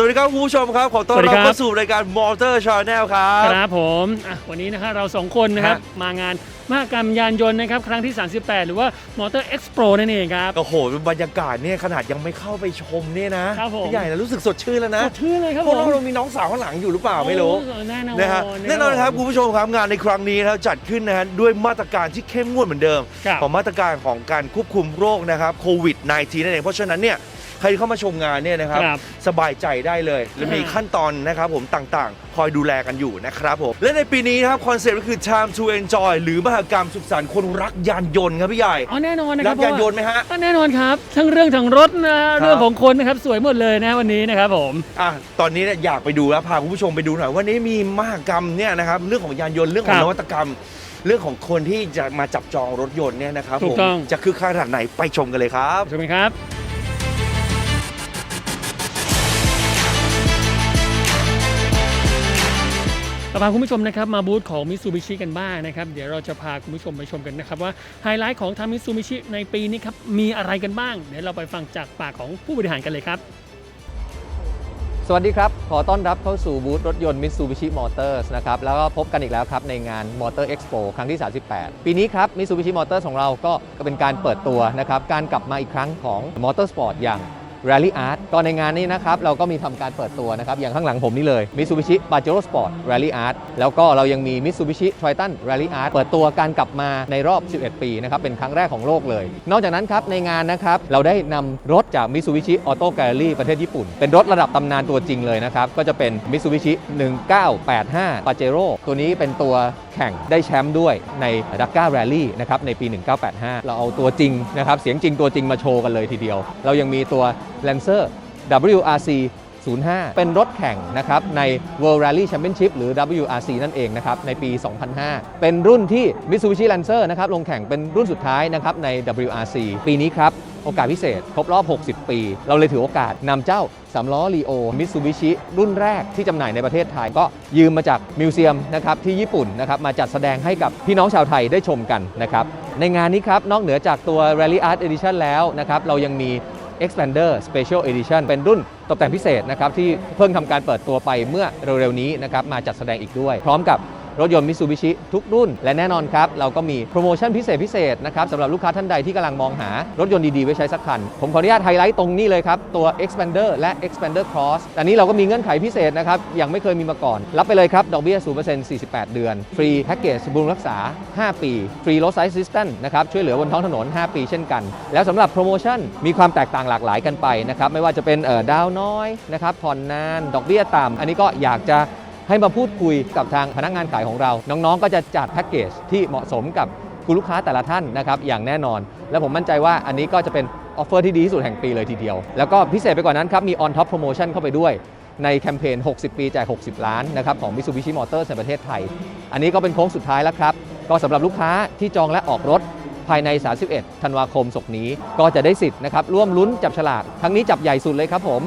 สวัสดีครับคุณผู้ชมครับ ขอต้อนสวัสดีรับครับเข้าสู่รายการ Motor Channel ครับครับผมอะวันนี้นะครับเราสองคนนะครับฮะมางานมหกรรมยานยนต์นะครับครั้งที่ 38 หรือว่า Motor Expo นั่นเองครับโอ้โหบรรยากาศเนี่ยขนาดยังไม่เข้าไปชมเนี่ยนะครับผมพี่ใหญ่นะรู้สึกสดชื่นแล้วนะสดชื่นเลยครับพวกผเรามเรามีน้องสาวข้างหลังอยู่หรือเปล่าไม่รู้โอ้แน่นอนนะฮะแน่นอนครับคุณผู้ชมครับงานในครั้งนี้นะครับจัดขึ้นนะฮะด้วยมาตรการที่เข้มงวดเหมือนเดิมครับของมาตรการของการควบคุมโรคนะครับโควิด -19 นั่นเองเพราะฉะนั้นเนี่ยใครที่เข้ามาชมงานเนี่ยนะครับครับสบายใจได้เลยและมีอ่าขั้นตอนนะครับผมต่างๆ คอยดูแลกันอยู่นะครับผม และในปีนี้นะครับคอนเซ็ปต์ก็คือ time to enjoy หรือมหกรรมสุขสันต์คนรักยานยนต์ครับพี่ใหญ่อ๋อแน่นอนนะครัรับกยานยนต์ไหมฮะ เพราะว่าแน่นอนครับ ทั้งเรื่องทั้งรถนะเรื่องของคนนะครับสวยหมดเลยนะวันนี้นะครับผม อะตอนนี้เนี่ยอยากไปดูแล้วพาคุณผู้ชมไปดูหน่อยวันนี้มีมหกรรมเนี่ยนะครับเรื่องของยานยนต์เรื่องขอคงรับนวัตกรรม เรื่องของคนที่จะมาจับจองรถยนต์เนี่ยนะครับถูผกมต้อง จะคือขนาดไหนไปชมกันเลยครับใช่ไหมครับ พาคุณผู้ชมนะครับมาบูธของมิ t ซูบิชิกันบ้างนะครับ เดี๋ยวเราจะพาคุณผู้ชมไปชมกันนะครับว่าไฮไลท์ของทางมิ t ซูบิชิในปีนี้ครับมีอะไรกันบ้าง เดี๋ยวเราไปฟังจากปากของผู้บริหารกันเลยครับ สวัสดีครับ ขอต้อนรับเข้าสู่บูธรถยนต์ Mitsubishi Motors นะครับ แล้วก็พบกันอีกแล้วครับในงาน Motor Expo ครั้งที่ 38 ปีนี้ครับ Mitsubishi Motors ของเราก็ก็เป็นการเปิดตัวนะครับ การกลับมาอีกครั้งของ Motorsport อย่าง Rally Art ก็ในงานนี้นะครับเราก็มีทำการเปิดตัวนะครับอย่างข้างหลังผมนี่เลย Mitsubishi Pajero Sport Rally Art แล้วก็เรายังมี Mitsubishi Triton Rally Art เปิดตัวการกลับมาในรอบ 11 ปีนะครับเป็นครั้งแรกของโลกเลย นอกจากนั้นครับในงานนะครับเราได้นำรถจาก Mitsubishi Auto Gallery ประเทศญี่ปุ่น เป็นรถระดับตำนานตัวจริงเลยนะครับก็จะเป็น Mitsubishi 1985 Pajero ตัวนี้เป็นตัวแข่งได้แชมป์ด้วยใน Dakar Rally นะครับในปี 1985 เราเอาตัวจริงนะครับเสียงจริงตัวจริงมาโชว์กันเลยทีเดียว เรายังมีตัว Lancer WRC 05 เป็นรถแข่งนะครับใน World Rally Championship หรือ WRC นั่นเองนะครับในปี 2005 เป็นรุ่นที่ Mitsubishi Lancer นะครับลงแข่งเป็นรุ่นสุดท้ายนะครับใน WRC ปีนี้ครับ โอกาสพิเศษ ครบรอบ 60 ปี เราเลยถือโอกาสนำเจ้าสำล้อรีโอมิ s ูบิชิรุ่นแรกที่จำหน่ายในประเทศไทย ก็ยืมมาจากมิวเซียมนะครับที่ญี่ปุ่นนะครับมาจัดแสดงให้กับพี่น้องชาวไทยได้ชมกันนะครับในงานนี้ครับ นอกเหนือจากตัว Rally Art Edition แล้วนะครับ เรายังมี Expander Special Edition เป็นรุ่นตกแต่งพิเศษนะครับที่เพิ่งทำการเปิดตัวไปเมื่อเร็วๆนี้นะครับมาจัดแสดงอีกด้วย พร้อมกับ รถยนต์มิ t ูบิชิทุกรุ่น และแน่นอนครับ เราก็มีโปรโมชั่นพิเศษพิเศษนะครับสำหรับลูกค้าท่านใดที่กำลังมองหารถยนต์ดี ๆ ไว้ใช้สักคัน ผมขออนุญาตไฮไลท์ตรงนี้เลยครับ ตัว Expander และ Expander Cross อันนี้เราก็มีเงื่อนไขพิเศษนะครับยังไม่เคยมีมาก่อน รับไปเลยครับดอกเบี้ย 0% 48 เดือน ฟรีแพ็กเกจบำรุงรักษา 5 ปี ฟรีรถไซส์ซิสเตันนะครับช่วยเหลือบนท้องถนน 5 ปีเช่นกัน แล้วสำหรับโปรโมชั่นมีความแตกต่างหลากหลายกันไปนะครับไม่ว่าจะเป็นเออดาวน้อยนะครับผ่อนนานดอกเบี้ยต่ำอันนี้ก็อยากจะ ให้มาพูดคุยกับทางพนักงานขายของเรา น้องๆ ก็จะจัดแพ็กเกจที่เหมาะสมกับคุณลูกค้าแต่ละท่านนะครับอย่างแน่นอน และผมมั่นใจว่าอันนี้ก็จะเป็นออฟเฟอร์ที่ดีที่สุดแห่งปีเลยทีเดียว แล้วก็พิเศษไปกว่านั้นครับ มี on top promotion เข้าไปด้วยในแคมเปญ 60 ปีแจก 60 ล้านนะครับของ Mitsubishi Motors ในประเทศไทย อันนี้ก็เป็นโค้งสุดท้ายแล้วครับ ก็สำหรับลูกค้าที่จองและออกรถภายใน 31 ธันวาคมศกนี้ ก็จะได้สิทธิ์นะครับร่วมลุ้นจับฉลากครั้งนี้จับใหญ่สุดเลยครับผม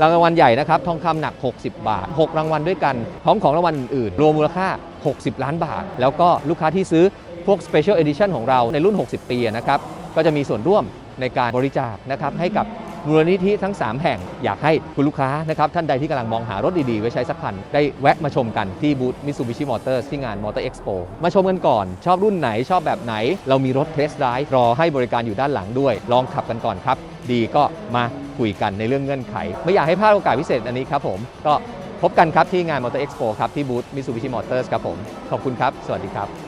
รางวัลใหญ่นะครับทองคำหนัก 60 บาท 6 รางวัลด้วยกัน พร้อมของรางวัลอื่นๆ รวมมูลค่า 60 ล้านบาท แล้วก็ลูกค้าที่ซื้อพวก Special Edition ของเราในรุ่น 60 ปีนะครับก็จะมีส่วนร่วมในการบริจาคนะครับให้กับมูลนิธิทั้ง 3 แห่งอยากให้คุณลูกค้านะครับท่านใดที่กำลังมองหารถดีๆ ไว้ใช้สักคัน ได้แวะมาชมกันที่บูธ Mitsubishi Motors ที่งาน Motor Expo มาชมกันก่อน ชอบรุ่นไหนชอบแบบไหน เรามีรถเทสไ i v e รอให้บริการอยู่ด้านหลังด้วย ลองขับกันก่อนครับ ดีก็มา คุยกันในเรื่องเงื่อนไข ไม่อยากให้พลาดโอกาสพิเศษอันนี้ครับผมก็พบกันครับที่งาน Motor Expo ครับที่บูธ Mitsubishi Motors ครับผม ขอบคุณครับ สวัสดีครับ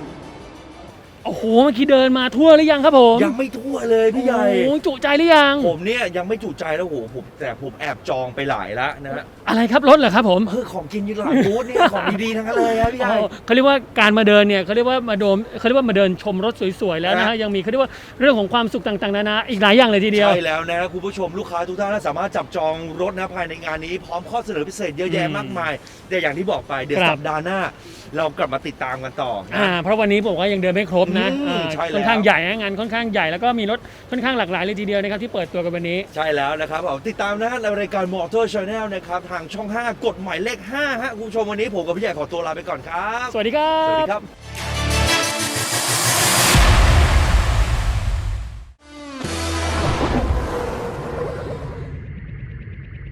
โอ้โหเมื่อกี้เดินมาทั่วหรือยังครับผมยังไม่ทั่วเลยพี่ใหญ่โอ้โหจุใจหรือยังผมเนี่ยยังไม่จุใจแล้วโหผมแต่ผมแอบจองไปหลายแล้วนะฮะอะไรครับรถเหรอครับผมเออของกินอยู่หลังบูธเนี่ยของดีๆทั้งนั้นเลยครับพี่ใหญ่อ๋อเขาเรียกว่าการมาเดินเนี่ยเขาเรียกว่ามาโดมเขาเรียกว่ามาเดินชมรถสวยๆแล้วนะครัฮะบยังมีเขาเรียกว่าเรื่องของความสุขต่างๆนานาอีกหลายอย่างเลยทีเดียวใช่แล้วนะครับคุณผู้ชมลูกค้าทุกท่านสามารถจับจองรถนะภายในงานนี้พร้อมข้อเสนอพิเศษเยอะแยะอืมมากมายแต่อย่างที่บอกไปเดี๋ยวครับสัปดาห์หน้า เรากลับมาติดตามกันต่อนะอ่าเพราะวันนี้ผมว่ายังเดินไม่ครบนะอืมอ่าใช่แล้ว ค่อนข้างใหญ่นะงานค่อนข้างใหญ่แล้วก็มีรถค่อนข้างหลากหลายเลยทีเดียวนะครับที่เปิดตัวกันวันนี้ ใช่แล้วนะครับผมติดตามนะในรายการ Motor Channel นะครับทางช่อง 5 กดหมายเลข5ฮะคุณผู้ชมวันนี้ผมกับพี่ใหญ่ขอตัวลาไปก่อนครับ สวัสดีครัสวัสบ ดีครับ